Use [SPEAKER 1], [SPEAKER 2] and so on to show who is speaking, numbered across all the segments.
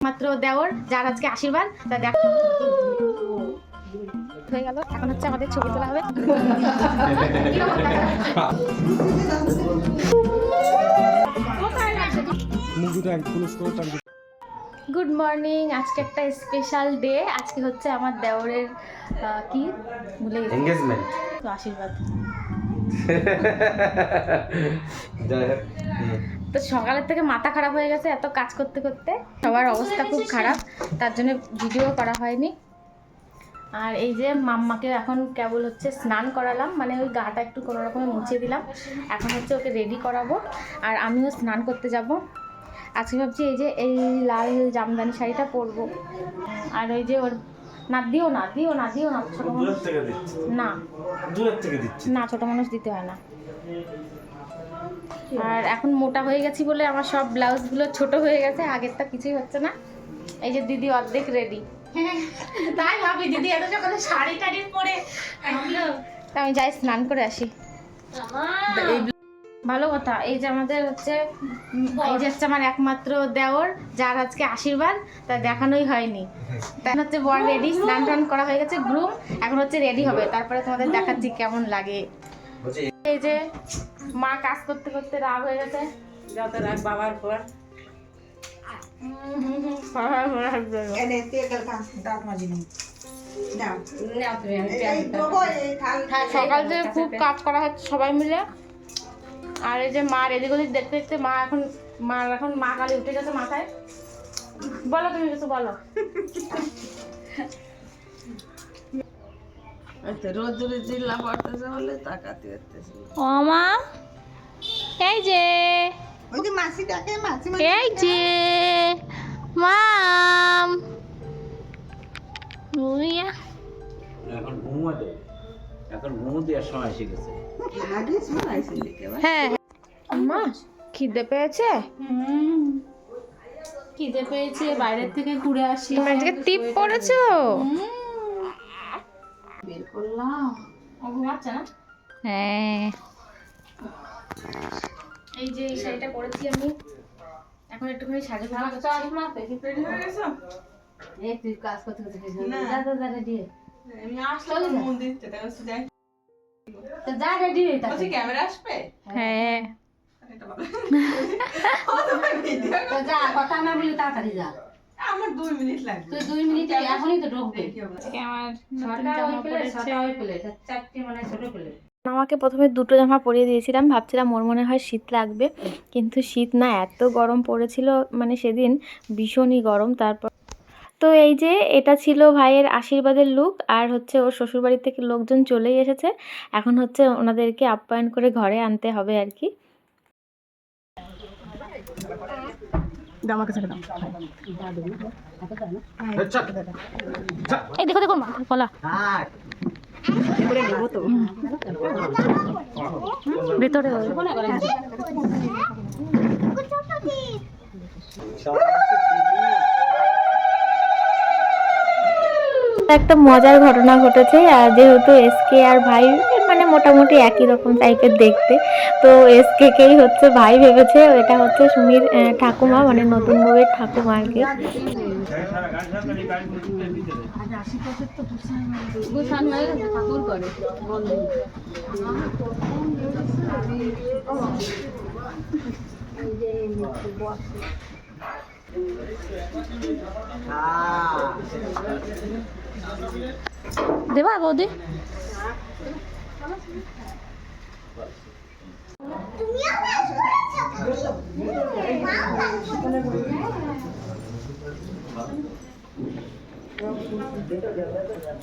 [SPEAKER 1] মাত্র দেওর যার আজকে আশীর্বাদ তা দেখ। হয়ে গেল। এখন হচ্ছে আমাদের ছবি তোলা হবে। গুড মর্নিং আজকে একটা স্পেশাল ডে আজকে হচ্ছে আমার দেওরের কি? ভুলে
[SPEAKER 2] এঙ্গেজমেন্ট
[SPEAKER 1] তো আশীর্বাদ। তো সকালের থেকে মাথা খারাপ হয়ে গেছে এত কাজ করতে করতে। সবার অবস্থা খুব খারাপ তার জন্য ভিডিও করা হয়নি। আর এই যে মাম্মাকে এখন কেবল হচ্ছে স্নান করালাম মানে ওই গাটা একটু কোনো রকমে মুছিয়ে দিলাম। এখন হচ্ছে ওকে রেডি করাবো আর আমিও স্নান করতে যাব। আজকে ভাবছি এই যে এই লাল জামদানি শাড়িটা পরবো। আর ওই যে ওর না দিও না দিও না দিও না ছোটো মানুষ
[SPEAKER 2] দূরের থেকে দিচ্ছি।
[SPEAKER 1] না। না ছোট মানুষ দিতে হয় না। আর এখন মোটা হয়ে গেছি বলে আমার সব ব্লাউজগুলো ছোট হয়ে গেছে আগেরটা কিছুই হচ্ছে না। এই যে দিদি অর্ধেক রেডি তাই ভাবি দিদি এত সকালে শাড়ি টাড়ি পরে তা আমি যাই স্নান করে আসি। ভালো কথা এই যে আমাদের হচ্ছে এই যে হচ্ছে আমার একমাত্র দেওর যার আজকে আশীর্বাদ তা দেখানোই হয়নি। তাই হচ্ছে বর রেডি স্নান টান করা হয়ে গেছে গ্রুম এখন হচ্ছে রেডি হবে। তারপরে তোমাদের দেখাচ্ছি কেমন লাগে।
[SPEAKER 2] বলছি
[SPEAKER 1] এই যে মা কাজ করতে করতে রাগ হয়ে গেছে।
[SPEAKER 3] যত রাগ বাবার পর
[SPEAKER 1] সকাল থেকে খুব কাজ করা হচ্ছে সবাই মিলে। আর এই যে মা এদিক ওদিক দেখতে দেখতে মা এখন মা এখন মা কালি উঠে গেছে মাথায়। বলো তুমি কিছু বলো।
[SPEAKER 3] রোদ দূরে জিল্লা পড়তেছে বলে তাকাতে হতেছে
[SPEAKER 1] ও মা এই যে।
[SPEAKER 3] ওই যে মাসি ডাকে মাসি
[SPEAKER 1] এই যে মাম। উইয়া
[SPEAKER 2] এখন ঘুমো এখন ঘুমো দেওয়ার সময় এসে গেছে।
[SPEAKER 3] আগে শোনাইছিল দেখে
[SPEAKER 1] হ্যাঁ। মা খিদে পেয়েছে?
[SPEAKER 4] খিদে পেয়েছে বাইরের থেকে ঘুরে আসি।
[SPEAKER 1] আজকে টিপ পড়েছো?
[SPEAKER 4] করলাম।
[SPEAKER 1] ও ঘুমাচ্ছে না?
[SPEAKER 4] হ্যাঁ।
[SPEAKER 1] এই যে এই শাড়িটা পরেছি আমি। এখন একটুখানি সাজে
[SPEAKER 3] হয়ে গেছো?
[SPEAKER 4] এই তুই কাজ করতে
[SPEAKER 3] না।
[SPEAKER 4] যা যা যা রেডি
[SPEAKER 3] আমি যাই।
[SPEAKER 4] তো যা
[SPEAKER 3] ক্যামেরা আসবে?
[SPEAKER 1] হ্যাঁ।
[SPEAKER 4] তো যা কথা না বলি তাড়াতাড়ি যা।
[SPEAKER 3] আমার দুই মিনিট লাগবে।
[SPEAKER 4] তুই দুই মিনিট এখনই তো ঢুকবে।
[SPEAKER 3] আমার
[SPEAKER 4] ছটা ওই প্লেট ছটা ওই প্লেট চারটে মানে ছোট প্লেট
[SPEAKER 1] প্রথমে দুটো জামা পরিয়ে দিয়েছিলাম ভাবছিলাম ওর মনে হয় শীত লাগবে কিন্তু শীত না এত গরম পড়েছিল মানে সেদিন ভীষণই গরম তারপর তো এই যে এটা ছিল ভাইয়ের আশীর্বাদের লুক আর হচ্ছে ওর শ্বশুরবাড়ি থেকে লোকজন চলেই এসেছে এখন হচ্ছে ওনাদেরকে আপ্যায়ন করে ঘরে আনতে হবে আর কি। এই দেখো দেখো কলা ভেতরে একটা মজার ঘটনা ঘটেছে আর যেহেতু এসকে আর ভাই মোটামুটি একই রকম টাইপের দেখতে। তো এসকে কেই হচ্ছে ভাই ভেবেছে, এটা হচ্ছে সুমির ঠাকুমা মানে নতুন বউয়ের ঠাকুমা আর কি দেবা বৌদি।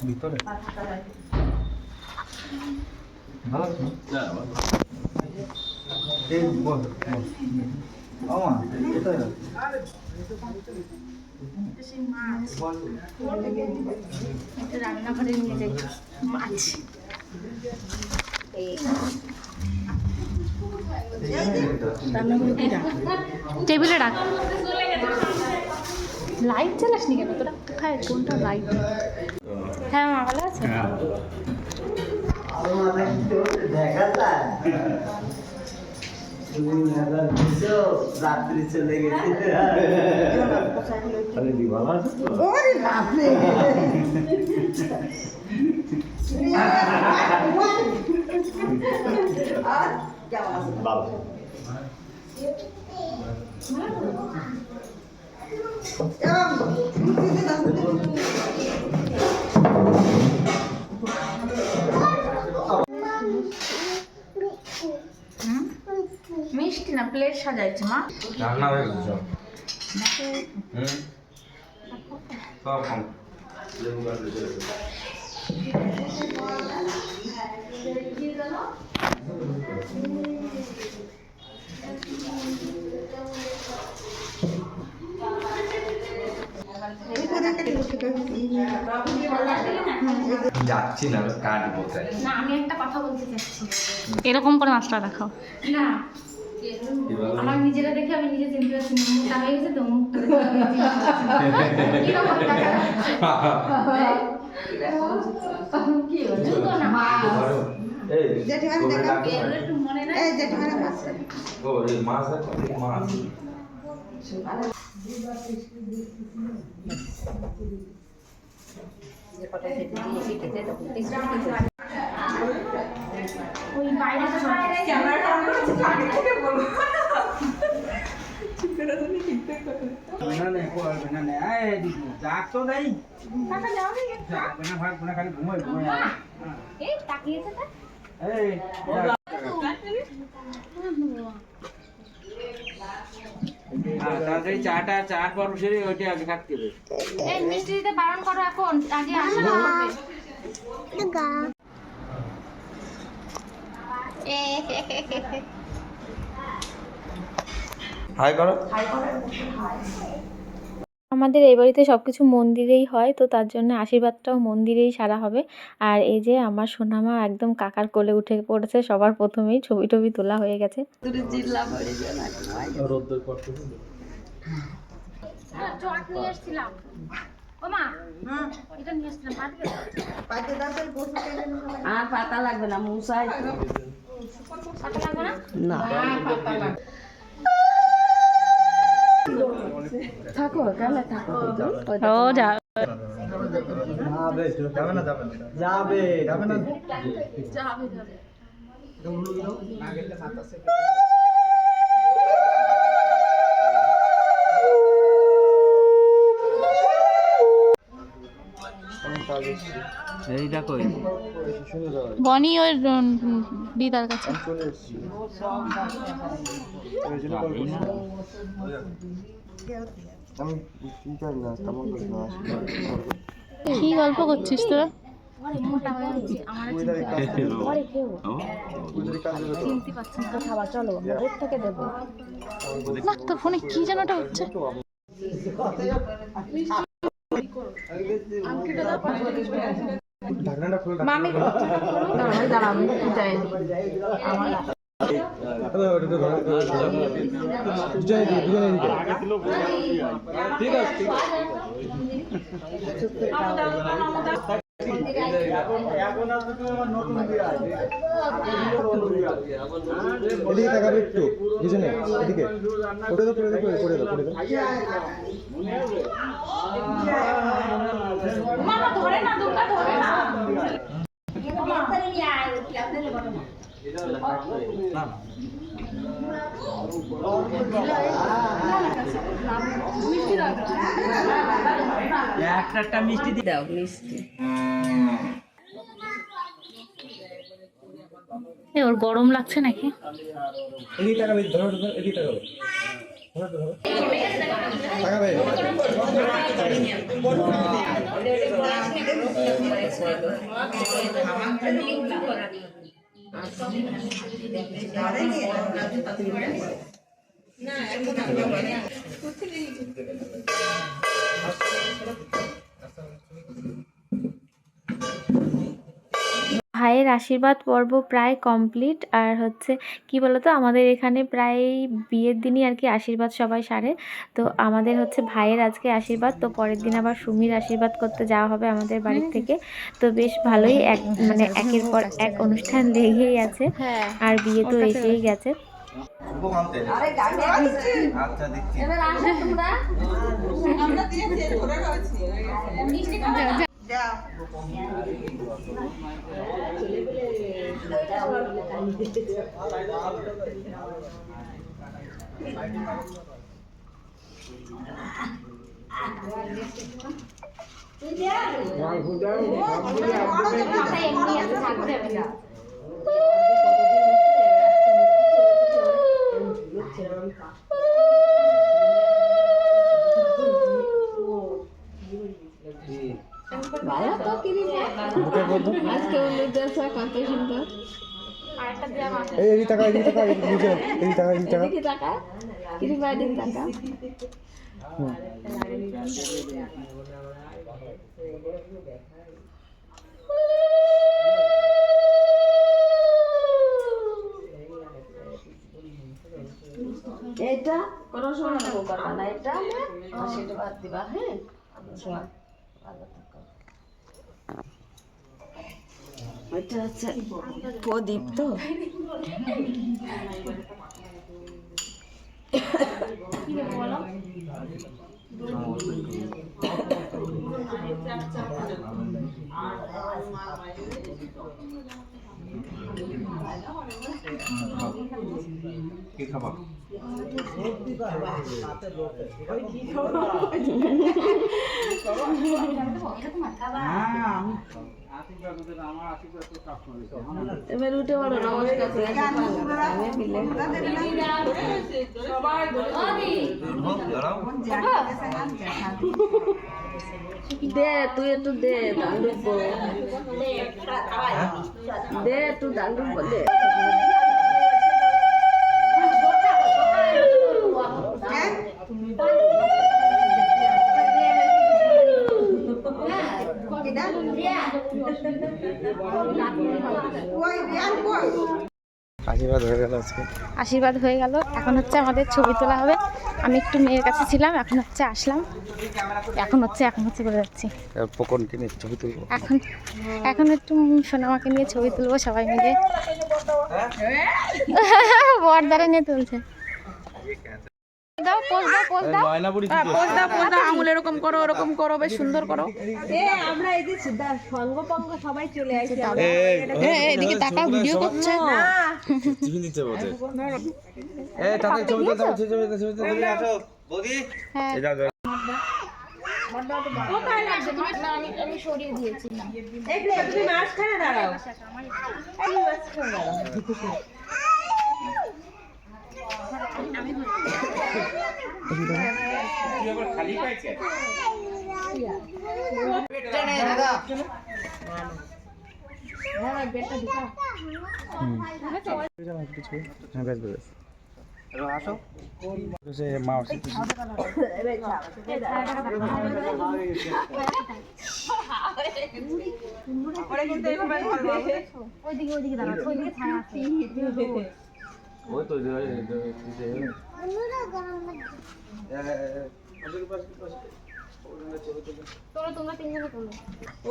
[SPEAKER 5] ভিতরে
[SPEAKER 1] রান্নাঘরে নিয়ে যাই মাছ টেবিলে রাখ। লাইট চালাসনি কেন? তোরা কোথায়? কোনটা লাইট হ্যাঁ মা ভালো আছে?
[SPEAKER 5] রাত্রি চলে গেছে
[SPEAKER 1] মিষ্টি
[SPEAKER 6] না প্লেট সাজাইছে মা।
[SPEAKER 5] রান্না হয়ে গেছে সব। লেবু গাছ যাচ্ছি না কাটবো
[SPEAKER 6] না আমি একটা কথা বলতে চাচ্ছি।
[SPEAKER 7] এরকম করে মাছটা দেখাও।
[SPEAKER 6] না আমার নিজেরা দেখে আমি নিজে চিনতে পারছি না মুখটা হয়ে গেছে তো মুখটা? কি
[SPEAKER 5] এই
[SPEAKER 1] দেখা।
[SPEAKER 6] একটু মনে নাই?
[SPEAKER 1] এই জেঠিমারা মাছ।
[SPEAKER 5] ও মাছ আছে মাছ।
[SPEAKER 6] ওই বাইরে তো
[SPEAKER 1] ক্যামেরাটা অন করেছি আগে থেকে বলব।
[SPEAKER 2] ঘুমাই ঘুমাই
[SPEAKER 6] এই
[SPEAKER 2] তাড়াতাড়ি চাটা চার পর সেরে ওইটা আগে হবে
[SPEAKER 6] এই মিষ্টি দিতে বারণ করো এখন আগে আসো
[SPEAKER 5] হাই করো।
[SPEAKER 6] আমাদের এই বাড়িতে সব কিছু মন্দিরেই হয় তো তার জন্য আশীর্বাদটাও মন্দিরেই সারা হবে। আর এই যে আমার সোনামা একদম কাকার কোলে উঠে পড়েছে সবার প্রথমেই ছবি টবি তোলা হয়ে গেছে।
[SPEAKER 1] কেটে নিতে
[SPEAKER 7] আর পাতা লাগবে না মশাই
[SPEAKER 6] পাতা লাগবে না
[SPEAKER 7] ও যা
[SPEAKER 2] যাবে। না যাবে। না। যাবে যাবে। না এইটা কই
[SPEAKER 7] বনি ওর দিদার কাছে।
[SPEAKER 2] আমি
[SPEAKER 7] কি গল্প করছিস তোরা?
[SPEAKER 6] না,
[SPEAKER 7] তোর ফোনে কি যেন ওটা হচ্ছে।
[SPEAKER 2] ঢাকনাটা খুলে
[SPEAKER 6] মামি
[SPEAKER 2] ঠিক আছে এদিকে তাকাবে একটু পিছনে এদিকে করে দাও করে দাও করে দাও করে দাও
[SPEAKER 6] ধরে না ধরে না।
[SPEAKER 2] একটা মিষ্টি দিয়ে
[SPEAKER 7] দাও মিষ্টি ওর গরম লাগছে নাকি
[SPEAKER 2] তাকাবে ধরো
[SPEAKER 6] ভাইয়ের আশীর্বাদ পর্ব প্রায় কমপ্লিট। আর হচ্ছে কি বলতো? আমাদের এখানে প্রায় বিয়ের দিনই আর কি আশীর্বাদ সবাই সারে। তো আমাদের হচ্ছে ভাইয়ের আজকে আশীর্বাদ তো পরের দিন আবার সুমির আশীর্বাদ করতে যাওয়া হবে আমাদের বাড়ির থেকে। তো বেশ ভালোই এক মানে একের পর এক অনুষ্ঠান লেগেই আছে। আর বিয়ে তো এসেই গেছে।
[SPEAKER 8] আরে
[SPEAKER 1] আসো তোমরা
[SPEAKER 8] আমরা দিয়েছি ধরে রয়েছি
[SPEAKER 1] মিষ্টি দেওয়া মাথা
[SPEAKER 5] এই টাকা এদিকে টাকা নিচে টাকা এদিকে টাকা
[SPEAKER 9] এটা কোনো সময় না। করবা না এটা আশীর্বাদ দিবা হ্যাঁ? ভালো এটা হচ্ছে প্রদীপ তো?
[SPEAKER 5] কি খাবার
[SPEAKER 9] এবার উঠে পড়ো নমস্কার করে আমি বিলে দে তুই একটু দে দান্ডুক দে একটু দান্ডুক দে
[SPEAKER 5] আশীর্বাদ হয়ে গেল আজকে।
[SPEAKER 1] আশীর্বাদ হয়ে গেল। এখন হচ্ছে আমাদের ছবি তোলা হবে। আমি একটু মেয়ের কাছে ছিলাম এখন হচ্ছে আসলাম। এখন হচ্ছে এখন হচ্ছে করে যাচ্ছি।
[SPEAKER 5] পকন কিনে ছবি তুলবো।
[SPEAKER 1] এখন এখন একটু সোনামাকে নিয়ে ছবি তুলবো সবাই মিলে। বরদারা নিয়ে তুলছে। দাও পোজ দাও পোজ দাও।
[SPEAKER 5] ময়নাপুরি
[SPEAKER 9] পোজ দাও পোজ দাও আঙুল এরকম করো এরকম করো বেশ সুন্দর করো। আমরা এই যে সঙ্গ পঙ্গ সবাই চলে আসি
[SPEAKER 3] এদিকে টাকা ভিডিও করছে।
[SPEAKER 5] টিফিন দিতে বলছে এ টাকা ছবি তুলতে হবে, ছবি তুলতে ছবি তুলতে আসো বৌদি।
[SPEAKER 1] হ্যাঁ।
[SPEAKER 5] এই যাও।
[SPEAKER 1] আমি সরিয়ে দিয়েছি।
[SPEAKER 9] তুমি দাঁড়াও
[SPEAKER 5] হ্যাঁ বেশ বেশ আসো সে মা অসুস্থ
[SPEAKER 1] ওইদিকে ওইদিকে দাঁড়াও ওইদিকে ছায়া
[SPEAKER 5] ওই তো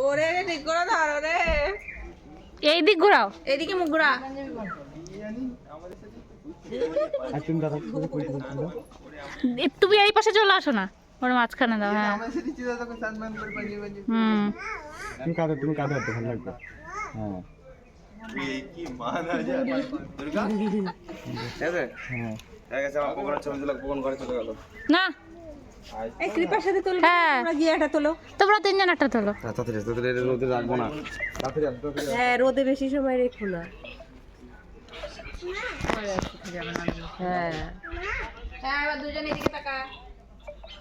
[SPEAKER 9] ওরে ঠিক করে ধরো রে।
[SPEAKER 3] এই দিক ঘোরাও।
[SPEAKER 9] এদিকে মুখ ঘোরা।
[SPEAKER 5] তুমি
[SPEAKER 3] এই পাশে চলে আসো না। ওর মাঝখানে দাও হ্যাঁ। হুম।
[SPEAKER 5] তুমি কাঁদো তুমি কাঁদো ভালো লাগবে। হ্যাঁ। হ্যাঁ।
[SPEAKER 3] না।
[SPEAKER 9] এই কৃপার সাথে তোলো
[SPEAKER 3] হ্যাঁ।
[SPEAKER 9] গিয়ে একটা তোলো।
[SPEAKER 3] তোমরা তিনজন একটা তোলো।
[SPEAKER 5] তাড়াতাড়ি তাড়াতাড়ি এর রোদে রাখব না। তাড়াতাড়ি তাড়াতাড়ি
[SPEAKER 9] হ্যাঁ রোদে বেশি সময় রেখো না। হ্যাঁ।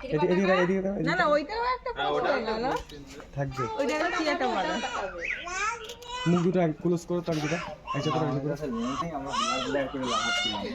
[SPEAKER 5] এদিকে এদিকে দাও, এদিকে দাও,
[SPEAKER 9] না না ওইটাও একটা পছন্দ হয়ে গেল
[SPEAKER 5] থাকবে।
[SPEAKER 9] ওইটা কি একটা বড়
[SPEAKER 5] মুখ দুটো ক্লোজ করো তার দুটো। একসাথে করে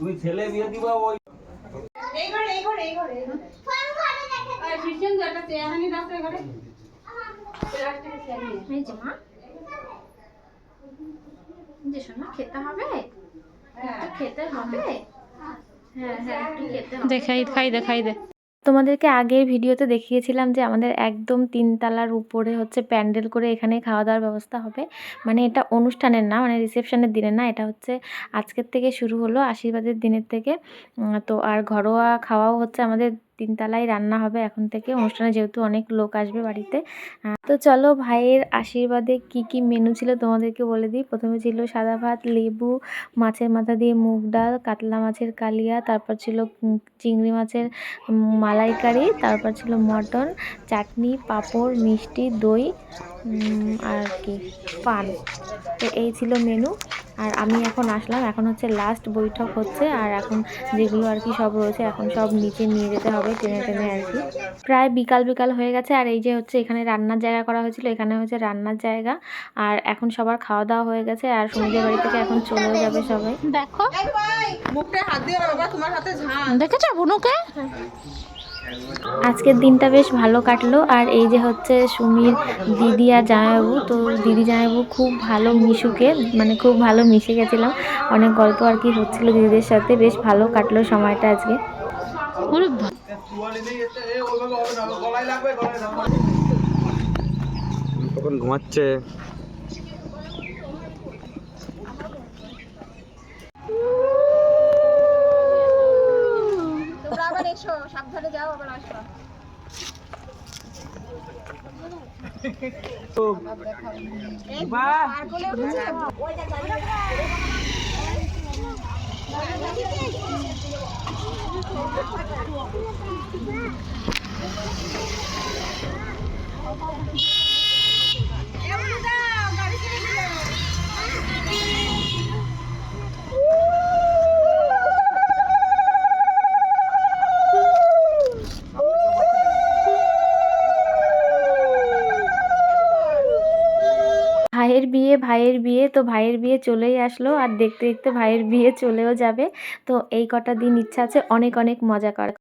[SPEAKER 3] হ্যাঁ? আর তুমি ছেলে বিয়ে দিবা ওই
[SPEAKER 6] এই যে মা। যে শোনা খেতে হবে? একটু খেতে হবে? হ্যাঁ হ্যাঁ একটু খেতে হবে।
[SPEAKER 4] দেখাই খাই দে খাই দে।
[SPEAKER 6] তোমাদেরকে আগের ভিডিওতে দেখিয়েছিলাম যে আমাদের একদম তিনতলার উপরে হচ্ছে প্যান্ডেল করে এখানে খাওয়া দাওয়ার ব্যবস্থা হবে। মানে এটা অনুষ্ঠানের না মানে রিসেপশনের দিনে না, এটা হচ্ছে আজকের থেকে শুরু হলো, আশীর্বাদের দিনের থেকে। তো আর ঘরোয়া খাওয়াও হচ্ছে আমাদের তিনতলায় রান্না হবে এখন থেকে। অনুষ্ঠানে যেহেতু অনেক লোক আসবে বাড়িতে। তো চলো ভাইয়ের আশীর্বাদে কি কি মেনু ছিল তোমাদেরকে বলে দিই। প্রথমে ছিল সাদা ভাত, লেবু, মাছের মাথা দিয়ে মুগ ডাল, কাতলা মাছের কালিয়া, তারপর ছিল চিংড়ি মাছের মালাইকারি, তারপর ছিল মটন, চাটনি, পাঁপড়, মিষ্টি, দই আর কি, পান। তো এই ছিল মেনু আর আমি এখন আসলাম। এখন হচ্ছে লাস্ট বৈঠক হচ্ছে আর এখন যেগুলো আর কি সব রয়েছে এখন সব নিচে নিয়ে যেতে হবে টেনে টেনে আর কি। প্রায় বিকাল বিকাল হয়ে গেছে আর এই যে হচ্ছে এখানে রান্নার জায়গা করা হয়েছিল এখানে হচ্ছে রান্নার জায়গা। আর এখন সবার খাওয়া দাওয়া হয়ে গেছে আর সমুদ্রের বাড়ি থেকে এখন চলেও যাবে সবাই।
[SPEAKER 4] দেখো।
[SPEAKER 1] মুখটা হাত দিয়ে বাবা তোমার হাতে ঝাল
[SPEAKER 4] দেখেছ বুনুকে?
[SPEAKER 6] আজকের দিনটা বেশ ভালো কাটলো আর এই যে হচ্ছে সুমির দিদি আর জামাইবাবু তো দিদি জামাইবাবু খুব ভালো মিশুকে মানে খুব ভালো মিশে গেছিলাম। অনেক গল্প আর কি হচ্ছিল দিদিদের সাথে বেশ ভালো কাটলো সময়টা আজকে।
[SPEAKER 5] ঘুমাচ্ছে
[SPEAKER 1] তোমরা আবার এসো সাবধানে যাও আবার আসবা।
[SPEAKER 6] Thank বিয়ে ভাইয়ের বিয়ে, তো ভাইয়ের বিয়ে চলেই আসলো আর দেখতে দেখতে ভাইয়ের বিয়ে চলেও যাবে। তো এই কটা দিন ইচ্ছা আছে, অনেক অনেক মজা করার।